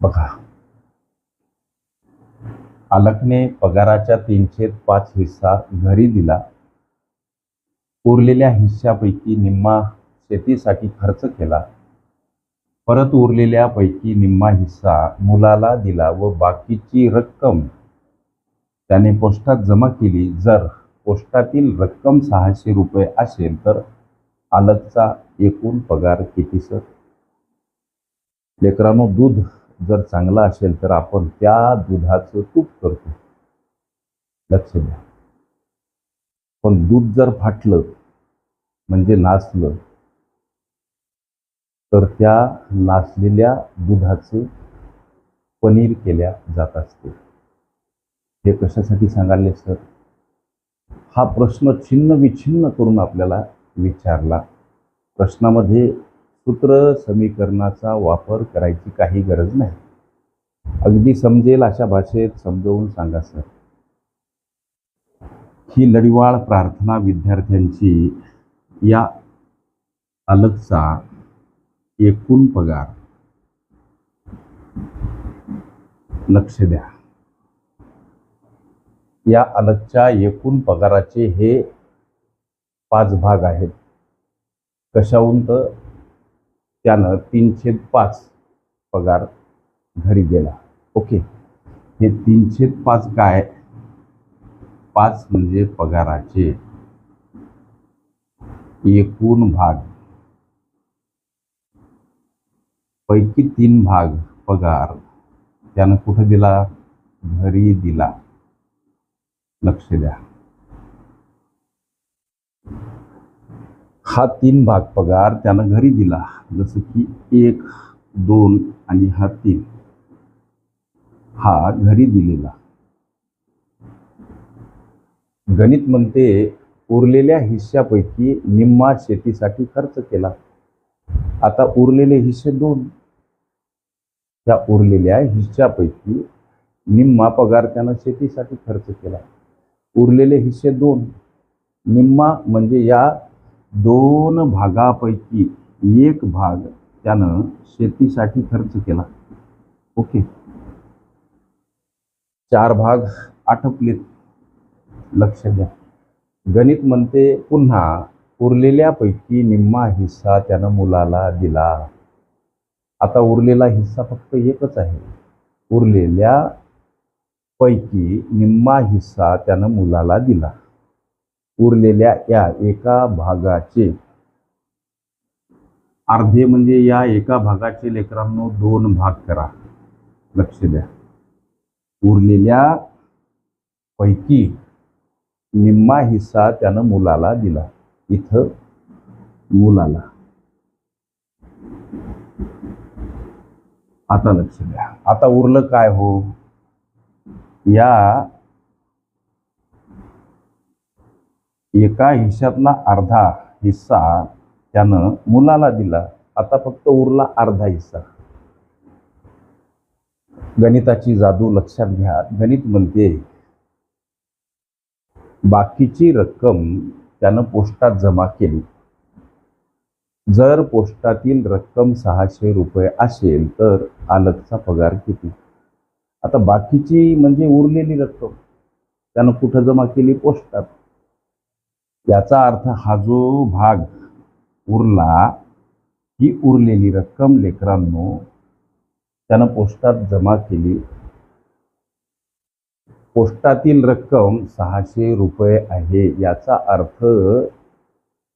बघा. आलकने पगाराच्या तीनशे पाच हिस्सा घरी दिला. उरलेल्या हिश्श्यापैकी निम्मा शेतीसाठी खर्च केला. परत उरलेल्या पैकी निम्मा हिस्सा मुलाला दिला व बाकीची रक्कम त्याने पोस्टात जमा केली. जर पोस्टातील रक्कम सहाशे रुपये असेल तर आलकचा एकूण पगार किती सर? लेकरांनो दूध जर चांगलं असेल तर आपण त्या दुधाचं तूप करतो. लक्ष द्या. पण दूध जर फाटलं म्हणजे नाचलं तर त्या नाचलेल्या दुधाचं पनीर केल्या जात असते. हे कशासाठी सांगाले सर? हा प्रश्न छिन्न विछिन्न करून आपल्याला विचारला. प्रश्नामध्ये सूत्र समीकरणाचा वापर करायची काही गरज नाही. अगदी समजेल अशा भाषेत समजावून सांगा सर. ही लढीवाळ प्रार्थना विद्यार्थ्यांची या अलगचा एकूण पगार. लक्ष द्या. या अलगच्या एकूण पगाराचे हे पाच भाग आहेत. कशाहून तर त्यानं तीनशे पाच पगार घरी दिला. ओके? हे तीनशे पाच काय? पाच म्हणजे पगाराचे एकूण भाग. पैकी तीन भाग पगार त्यानं कुठं दिला? घरी दिला. लक्ष द्या. हा तीन भाग पगार त्यानं घरी दिला. जसं की एक दोन आणि हा तीन. हा घरी दिलेला. गणित म्हणते उरलेल्या हिश्श्यापैकी निम्मा शेतीसाठी खर्च केला. आता उरलेले हिस्से दोन. त्या उरलेल्या हिश्श्यापैकी निम्मा पगार त्यानं शेतीसाठी खर्च केला. उरलेले हिस्से दोन. निम्मा म्हणजे या दोन भागापैकी एक भाग त्यानं शेतीसाठी खर्च केला. ओके. चार भाग आटपलेत. लक्ष द्या. गणित म्हणते पुन्हा उरलेल्यापैकी निम्मा हिस्सा त्यानं मुलाला दिला. आता उरलेला हिस्सा फक्त एकच आहे. उरलेल्या पैकी निम्मा हिस्सा त्यानं मुलाला दिला. उरलेल्या या एका भागाचे. अर्धे म्हणजे या एका भागाचे लेकरांनो दोन भाग करा. लक्ष द्या. उरलेल्या पैकी निम्मा हिस्सा त्यानं मुलाला दिला. इथं मुलाला. आता लक्ष द्या. आता उरलं काय हो? या एका हिश्श्यातला अर्धा हिस्सा त्यानं मुलाला दिला. आता फक्त उरला अर्धा हिस्सा. गणिताची जादू लक्षात घ्या. गणित म्हणते बाकीची रक्कम त्यानं पोस्टात जमा केली. जर पोस्टातील रक्कम सहाशे रुपये असेल तर आलकचा पगार किती? आता बाकीची म्हणजे उरलेली रक्कम त्यानं कुठं जमा केली? पोस्टात. याचा अर्थ हा जो भाग उरला ही उरलेली रक्कम लेकरांनो त्यानं पोस्टात जमा केली. पोस्टातील रक्कम सहाशे रुपये आहे. याचा अर्थ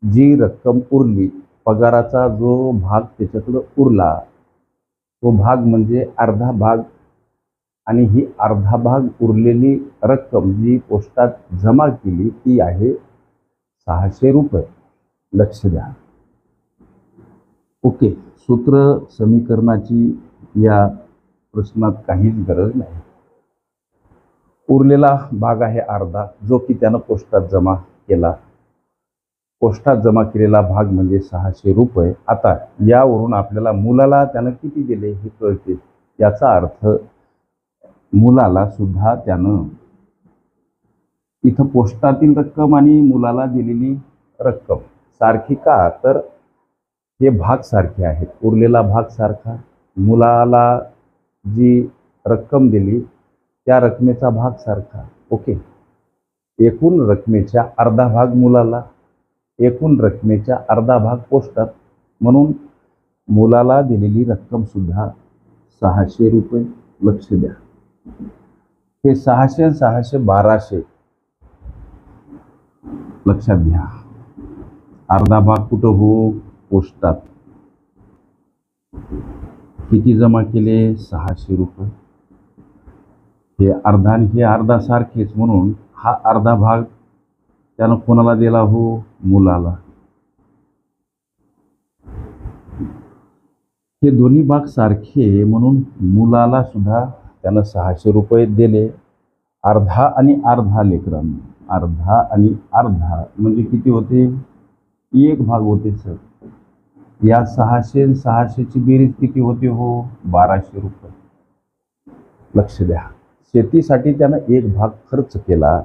जी रक्कम उरली पगाराचा जो भाग त्याच्याकडं उरला तो भाग म्हणजे अर्धा भाग. आणि ही अर्धा भाग उरलेली रक्कम जी पोस्टात जमा केली ती आहे सहाशे रुपये. लक्ष द्या. ओके सूत्र समीकरणाची या प्रश्नात काहीच गरज नाही. उरलेला भाग आहे अर्धा जो की त्यानं पोस्टात जमा केला. पोस्टात जमा केलेला भाग म्हणजे सहाशे रुपये. आता यावरून आपल्याला मुलाला त्यानं किती दिले हे कळते. याचा अर्थ मुलाला सुद्धा त्यानं इथं पोस्टातील रक्कम आणि मुलाला दिलेली रक्कम. सारखी का? तर हे भाग सारखे आहेत. उरलेला भाग सारखा. मुलाला जी रक्कम दिली त्या रकमेचा भाग सारखा. ओके? एकूण रकमेच्या अर्धा भाग मुलाला एकूण रकमेच्या अर्धा भाग पोस्टात. म्हणून मुलाला दिलेली रक्कमसुद्धा सहाशे रुपये. लक्ष द्या. हे सहाशे आणि सहाशे बाराशे लक्षात घ्या. अर्धा भाग कुठं हो? पोस्टात. किती जमा केले? सहाशे रुपये. हे अर्धा आणि हे अर्धा सारखेच म्हणून हा अर्धा भाग त्यानं कोणाला दिला हो? मुलाला. हे दोन्ही भाग सारखे म्हणून मुलाला सुद्धा त्यानं सहाशे रुपये दिले. अर्धा आणि अर्धा लेकरांना. अर्धा आणि अर्धा म्हणजे किती होते? एक भाग होते सर. या सहाशे सहाशेची बेरीज किती होते हो? बाराशे रुपये. लक्ष द्या. शेतीसाठी त्यानं एक भाग खर्च केला.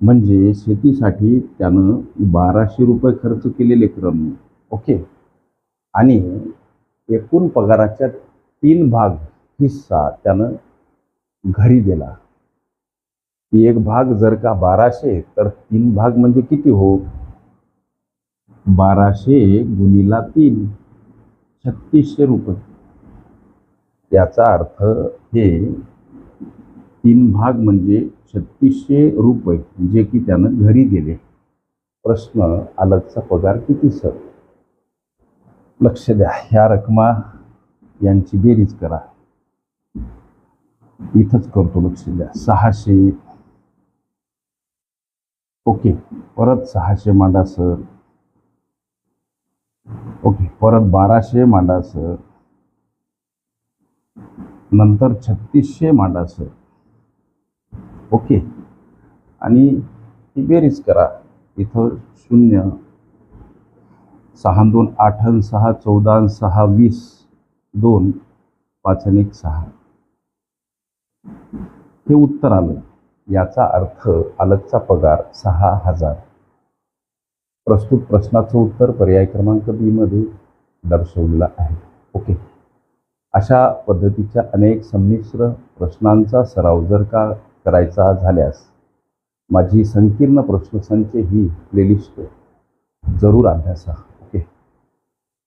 म्हणजे शेतीसाठी त्यानं बाराशे रुपये खर्च केलेले क्रम. ओके? आणि एकूण पगाराच्या तीन भाग हिस्सा त्यानं घरी दिला. एक भाग जर का बाराशे तर तीन भाग म्हणजे किती हो? बाराशे गुणिला तीन छत्तीसशे रुपये. याचा अर्थ हे तीन भाग म्हणजे छत्तीसशे रुपये जे की त्यानं घरी दिले. प्रश्न अलगचा पगार किती सर? लक्ष द्या ह्या रकमा यांची बेरीज करा. इथंच करतो लक्ष द्या. सहाशे ओके. परत सहाशे मांडा सर. ओके. परत बाराशे मांडा सर. नंतर छत्तीसशे मांडा सर. ओके. आणि ही बेरीज करा. इथं शून्य सहा दोन आठ अन सहा चौदा सहा वीस दोन पाच एक सहा. हे उत्तर आलं. याचा अर्थ अलगचा पगार सहा हजार. प्रस्तुत प्रश्नाचं उत्तर पर्याय क्रमांक बी मध्ये दर्शवलेलं आहे. ओके. अशा पद्धतीच्या अनेक संमिश्र प्रश्नांचा सराव जर का करायचा झाल्यास माझी संकीर्ण प्रश्नसंच ही प्लेलिस्ट जरूर अभ्यासा